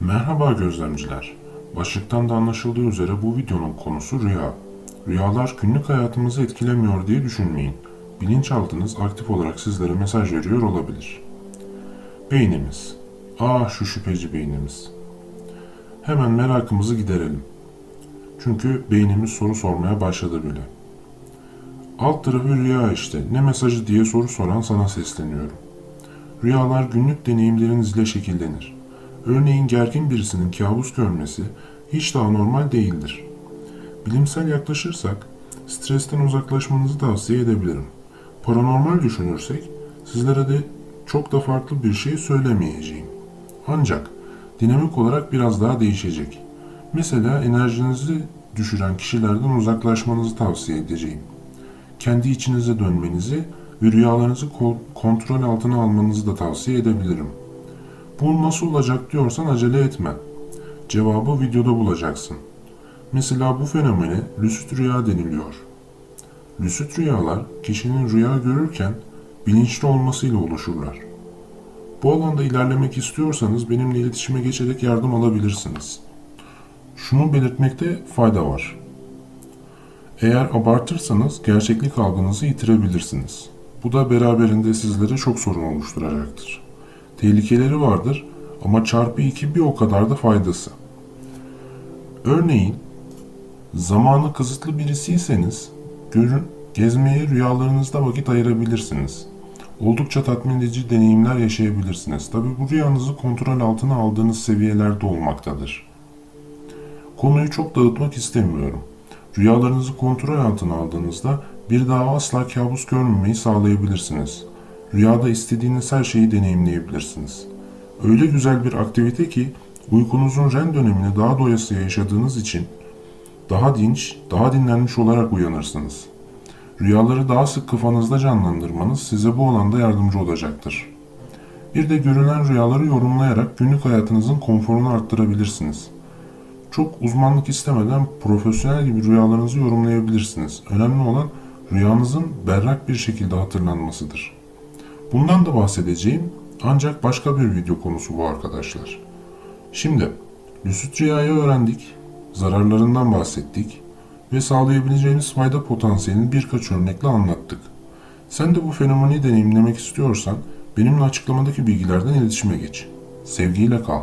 Merhaba gözlemciler. Başlıktan da anlaşıldığı üzere bu videonun konusu rüya. Rüyalar günlük hayatımızı etkilemiyor diye düşünmeyin. Bilinçaltınız aktif olarak sizlere mesaj veriyor olabilir. Beynimiz. Ah şu şüpheci beynimiz. Hemen merakımızı giderelim. Çünkü beynimiz soru sormaya başladı bile. Alt tarafı rüya işte. Ne mesajı diye soru soran sana sesleniyorum. Rüyalar günlük deneyimleriniz ile şekillenir. Örneğin gergin birisinin kabus görmesi hiç daha normal değildir. Bilimsel yaklaşırsak stresten uzaklaşmanızı tavsiye edebilirim. Paranormal düşünürsek sizlere de çok da farklı bir şey söylemeyeceğim. Ancak dinamik olarak biraz daha değişecek. Mesela enerjinizi düşüren kişilerden uzaklaşmanızı tavsiye edeceğim. Kendi içinize dönmenizi ve rüyalarınızı ko- kontrol altına almanızı da tavsiye edebilirim. Bu nasıl olacak diyorsan acele etme. Cevabı videoda bulacaksın. Mesela bu fenomene lüsit rüya deniliyor. Lüsit rüyalar kişinin rüya görürken bilinçli olmasıyla oluşurlar. Bu alanda ilerlemek istiyorsanız benimle iletişime geçerek yardım alabilirsiniz. Şunu belirtmekte fayda var. Eğer abartırsanız gerçeklik algınızı yitirebilirsiniz. Bu da beraberinde sizlere çok sorun oluşturacaktır. Tehlikeleri vardır ama çarpı 2 bir o kadar da faydası. Örneğin zamanı kısıtlı birisiyseniz görün, gezmeye rüyalarınızda vakit ayırabilirsiniz. Oldukça tatmin edici deneyimler yaşayabilirsiniz. Tabi bu rüyanızı kontrol altına aldığınız seviyelerde olmaktadır. Konuyu çok dağıtmak istemiyorum. Rüyalarınızı kontrol altına aldığınızda bir daha asla kabus görmemeyi sağlayabilirsiniz. Rüyada istediğiniz her şeyi deneyimleyebilirsiniz. Öyle güzel bir aktivite ki uykunuzun REM dönemini daha doyasıya yaşadığınız için daha dinç, daha dinlenmiş olarak uyanırsınız. Rüyaları daha sık kafanızda canlandırmanız size bu alanda yardımcı olacaktır. Bir de görülen rüyaları yorumlayarak günlük hayatınızın konforunu arttırabilirsiniz. Çok uzmanlık istemeden profesyonel gibi rüyalarınızı yorumlayabilirsiniz. Önemli olan rüyanızın berrak bir şekilde hatırlanmasıdır. Bundan da bahsedeceğim ancak başka bir video konusu bu arkadaşlar. Şimdi lüsit rüyayı öğrendik, zararlarından bahsettik ve sağlayabileceğimiz fayda potansiyelini birkaç örnekle anlattık. Sen de bu fenomeni deneyimlemek istiyorsan benimle açıklamadaki bilgilerden iletişime geç. Sevgiyle kal.